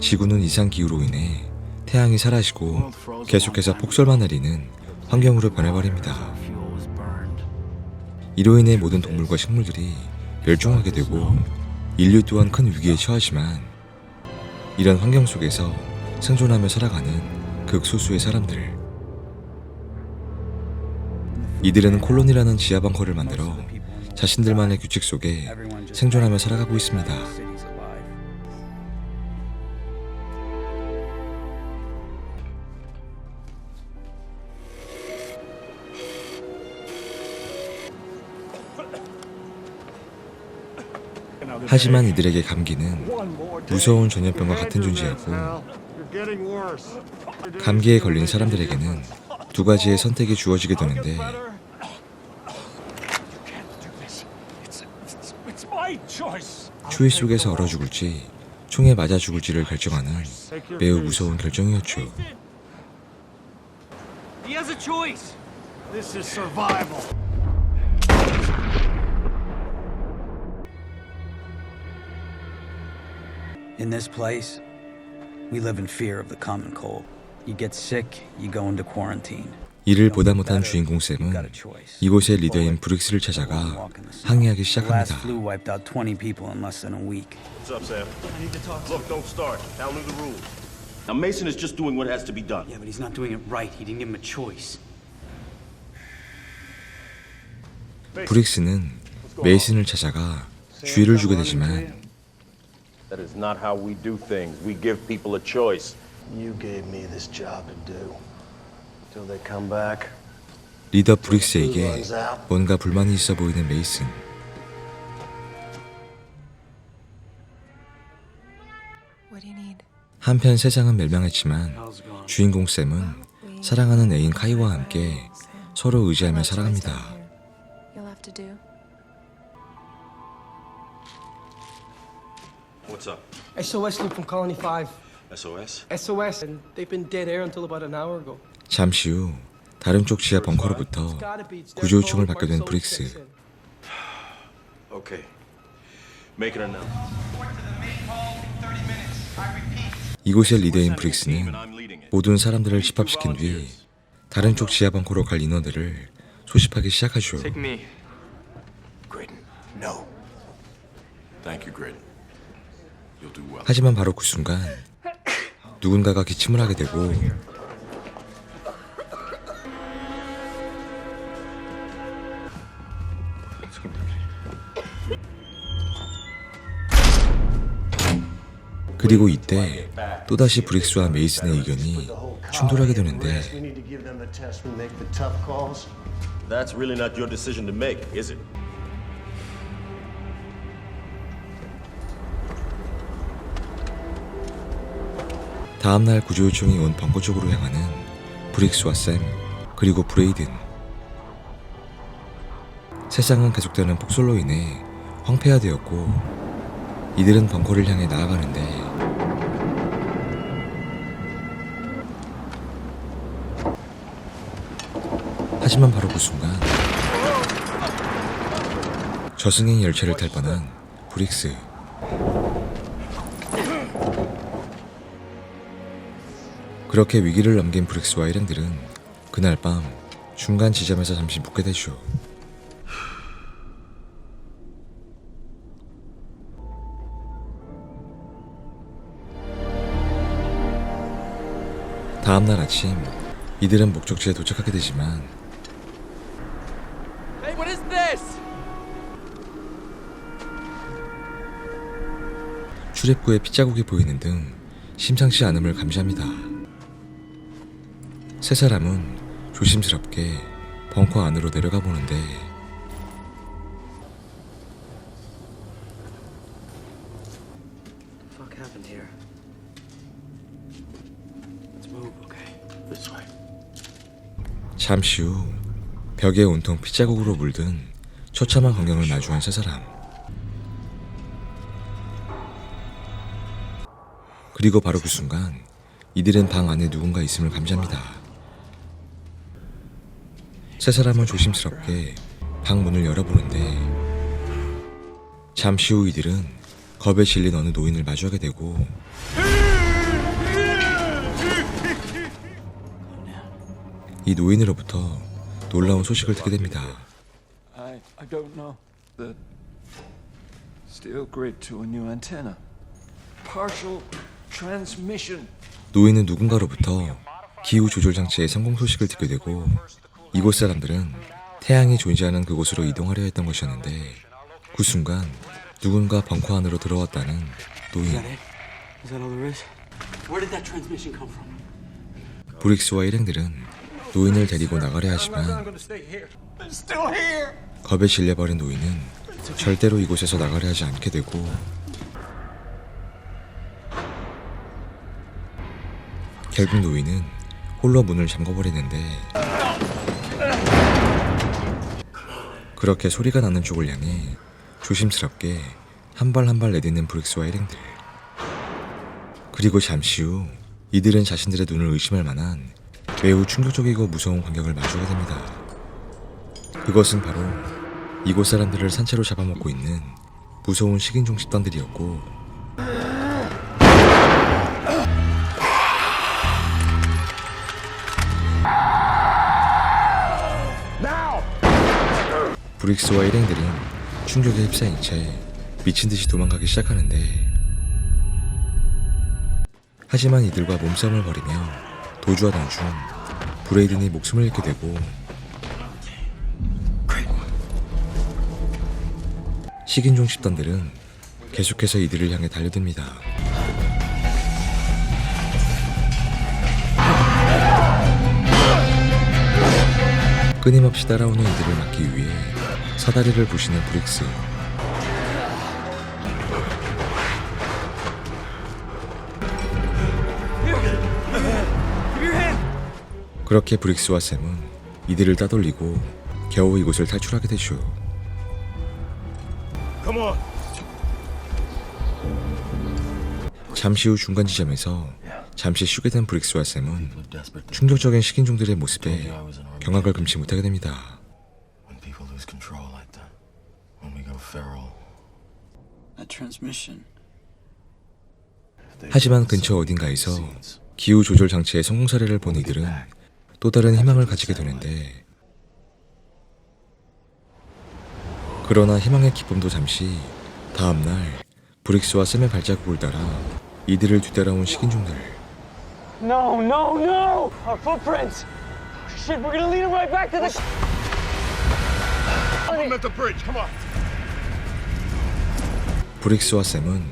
지구는 이상 기후로 인해 태양이 사라지고 계속해서 폭설만 내리는 환경으로 변해버립니다. 이로 인해 모든 동물과 식물들이 멸종하게 되고 인류 또한 큰 위기에 처하지만 이런 환경 속에서 생존하며 살아가는 극소수의 사람들 이들은 콜론이라는 지하 벙커를 만들어 자신들만의 규칙 속에 생존하며 살아가고 있습니다. 하지만 이들에게 감기는 무서운 전염병과 같은 존재였고 감기에 걸린 사람들에게는 두 가지의 선택이 주어지게 되는데 추위 속에서 얼어 죽을지 총에 맞아 죽을지를 결정하는 매우 무서운 결정이었죠. In this place, we live in fear of the common cold. You get sick, you go into quarantine. 이를 보다 못한 주인공 쌤은 이곳의 리더인 브릭스를 찾아가 항의하기 The last 시작합니다. flu wiped out 20 people in less than a week. What's up, Sam? I need to talk to Look, don't start. Tell me the rules. Now, Mason is just doing what has to be done. Yeah, but he's not doing it right. He didn't give him a choice. 브릭스는 메이슨을 찾아가 주의를 주게 되지만 That is not how we do things. We give people a choice. You gave me this job to do. Till they come back. 리더 브릭스에게 뭔가 불만이 있어 보이는 메이슨. What do you need? 한편 세상은 멸망했지만 주인공 쌤은 사랑하는 애인 카이와 함께 서로 의지하며 살아갑니다. What's up? SOS loop from Colony 5. SOS? SOS, and they've been dead air until about an hour ago. 잠시 후 다른 쪽 지하 벙커로부터 구조 요청을. 받게 된 브릭스. Okay. Make it announcement. 이곳의 리더인 브릭스는 모든 사람들을 집합시킨 뒤 다른 쪽 지하 벙커로 갈 인원들을 소집하기 시작하죠. me. Graydon. No. Thank you, Graydon. 하지만 바로 그 순간 누군가가 기침을 하게 되고 그리고 이때 또다시 브릭스와 메이슨의 의견이 충돌하게 되는데. That's really not your decision to make, is it? 다음날 구조 요청이 온 벙커 쪽으로 향하는 브릭스와 샘 그리고 브레이든. 세상은 계속되는 폭설로 인해 황폐화되었고 이들은 벙커를 향해 나아가는데 하지만 바로 그 순간 저승행 열차를 탈 뻔한 브릭스 그렇게 위기를 넘긴 브릭스와 일행들은 그날 밤 중간 지점에서 잠시 묵게 되죠. 다음날 아침 이들은 목적지에 도착하게 되지만 Hey, what is this? 출입구에 핏자국이 보이는 등 심상치 않음을 감지합니다. 세 사람은 조심스럽게 벙커 안으로 내려가 보는데 The fuck happened here? Let's move, okay? This way. 잠시 후 벽에 온통 핏자국으로 물든 처참한 광경을 마주한 세 사람. 그리고 바로 그 순간 이들은 방 안에 누군가 있음을 감지합니다. 세 사람은 조심스럽게 방 문을 열어보는데 잠시 후 이들은 겁에 질린 어느 노인을 마주하게 되고 이 노인으로부터 놀라운 소식을 듣게 됩니다. 노인은 누군가로부터 기후 조절 장치의 성공 소식을 듣게 되고 이곳 사람들은 태양이 존재하는 그곳으로 이동하려 했던 것이었는데 그 순간 누군가 벙커 안으로 들어왔다는 노인? 브릭스와 일행들은 노인을 데리고 나가려 하지만 겁에 질려버린 노인은 절대로 이곳에서 나가려 하지 않게 되고 결국 노인은 홀로 문을 잠궈버리는데 그렇게 소리가 나는 쪽을 향해 조심스럽게 한 발 한 발 내딛는 브릭스와 일행들 그리고 잠시 후 이들은 자신들의 눈을 의심할 만한 매우 충격적이고 무서운 광경을 마주하게 됩니다. 그것은 바로 이곳 사람들을 산채로 잡아먹고 있는 무서운 식인종 집단들이었고 브릭스와 일행들은 충격에 휩싸인 채 미친 듯이 도망가기 시작하는데 하지만 이들과 몸싸움을 벌이며 도주하던 중 브레이든이 목숨을 잃게 되고 식인종 집단들은 계속해서 이들을 향해 달려듭니다. 끊임없이 따라오는 이들을 막기 위해 사다리를 부시는 브릭스. 그렇게 브릭스와 샘은 이들을 따돌리고 겨우 이곳을 탈출하게 되죠. 잠시 후 중간 지점에서 잠시 쉬게 된 브릭스와 샘은 충격적인 식인종들의 모습에 경악을 금치 못하게 됩니다. When people lose control like that, when we go feral, That transmission. 하지만 근처 어딘가에서 기후 조절 장치의 성공 사례를 본 이들은 또 다른 희망을 가지게 되는데 그러나 희망의 기쁨도 잠시 다음 날 브릭스와 샘의 발자국을 따라 이들을 뒤따라온 식인종들 No, no, no! Our footprints! Shit, we're gonna lead him right back to the. 브릭스와 샘은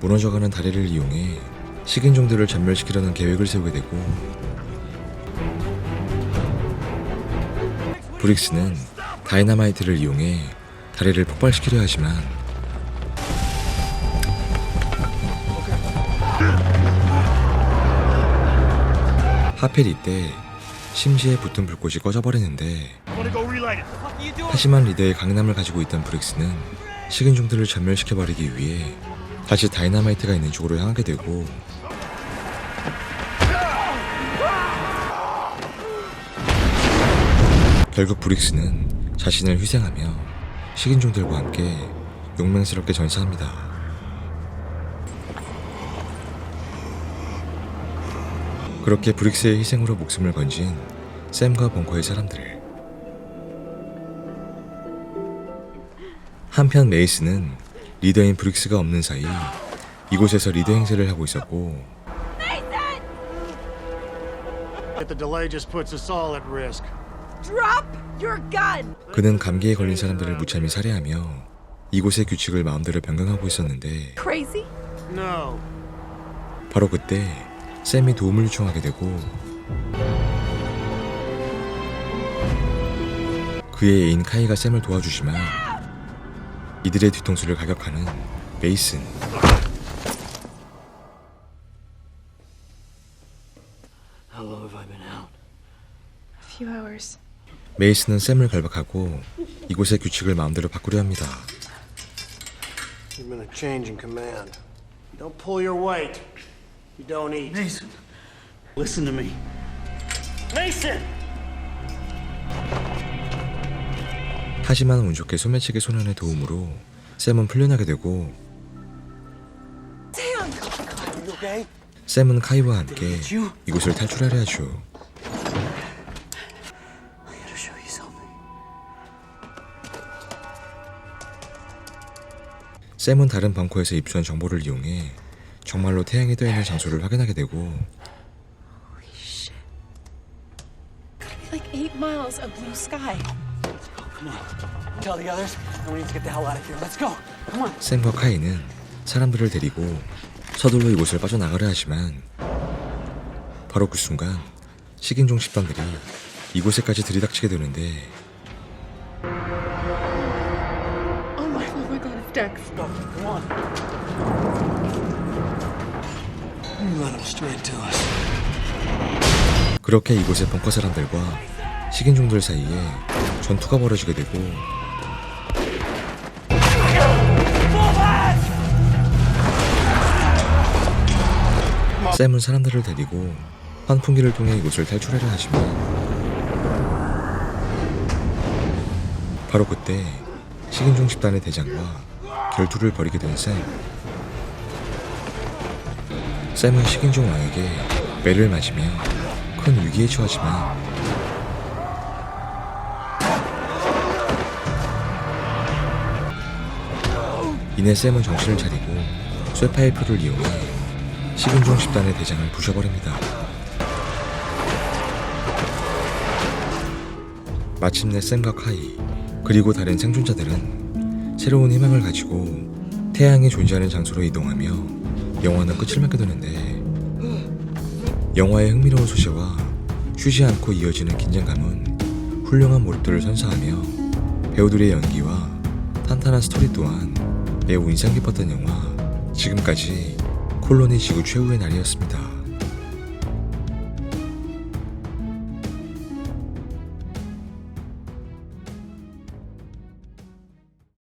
무너져가는 다리를 이용해 식인종들을 전멸시키려는 계획을 세우게 되고 브릭스는 다이너마이트를 이용해 다리를 폭발시키려 하지만 하필 이때 심지에 붙은 불꽃이 꺼져버리는데 하지만 리더의 강인함을 가지고 있던 브릭스는 식인종들을 전멸시켜버리기 위해 다시 다이너마이트가 있는 쪽으로 향하게 되고 결국 브릭스는 자신을 희생하며 식인종들과 함께 용맹스럽게 전사합니다. 그렇게 브릭스의 희생으로 목숨을 건진 샘과 벙커의 사람들. 한편 메이스는 리더인 브릭스가 없는 사이 이곳에서 리더 행세를 하고 있었고 the delay just puts us all at risk. Drop your gun! 그는 감기에 걸린 사람들을 무참히 살해하며 이곳의 규칙을 마음대로 변경하고 있었는데 Crazy? No. 바로 그때 샘이 도움을 요청하게 되고 그의 애인 카이가 샘을 도와주지만 이들의 뒤통수를 가격하는 메이슨 How long have I been out? A few hours. 메이슨은 샘을 결박하고 이곳의 규칙을 마음대로 바꾸려 합니다. There's been a change in command. Don't pull your weight. You don't eat. Mason, listen to me. Mason! 하지만 운 좋게 소매치기 소년의 도움으로 샘은 풀려나게 되고 샘은 카이와 함께 이곳을 탈출하려 하죠. 샘은 다른 벙커에서 입수한 정보를 이용해 정말로 태양이 떠 있는 장소를 확인하게 되고 Holy shit. Gotta be like eight miles of blue sky. Come on. Tell the others, and we need to get the hell out of here. Let's go. Come on. 샘과 카이는 사람들을 데리고 서둘러 이곳을 빠져나가려 하지만 바로 그 순간 식인종 집단들이 이곳에까지 들이닥치게 되는데 Oh my, oh my god, it's Dex. Go. Come on. You led them straight to us. 그렇게 이곳의 벙커 사람들과 식인종들 사이에 전투가 벌어지게 되고 샘은 사람들을 데리고 환풍기를 통해 이곳을 탈출하려 하지만 바로 그때 식인종 집단의 대장과 결투를 벌이게 된 샘. 샘은 식인종 왕에게 매를 맞으며 큰 위기에 처하지만 이내 샘은 정신을 차리고 쇠파이프를 이용해 식인종 집단의 대장을 부셔버립니다. 마침내 샘과 카이 그리고 다른 생존자들은 새로운 희망을 가지고 태양이 존재하는 장소로 이동하며 영화는 끝을 맺게 되는데 영화의 흥미로운 소재와 쉬지 않고 이어지는 긴장감은 훌륭한 몰입도를 선사하며 배우들의 연기와 탄탄한 스토리 또한 매우 인상 깊었던 영화 지금까지 콜로니 지구 최후의 날이었습니다.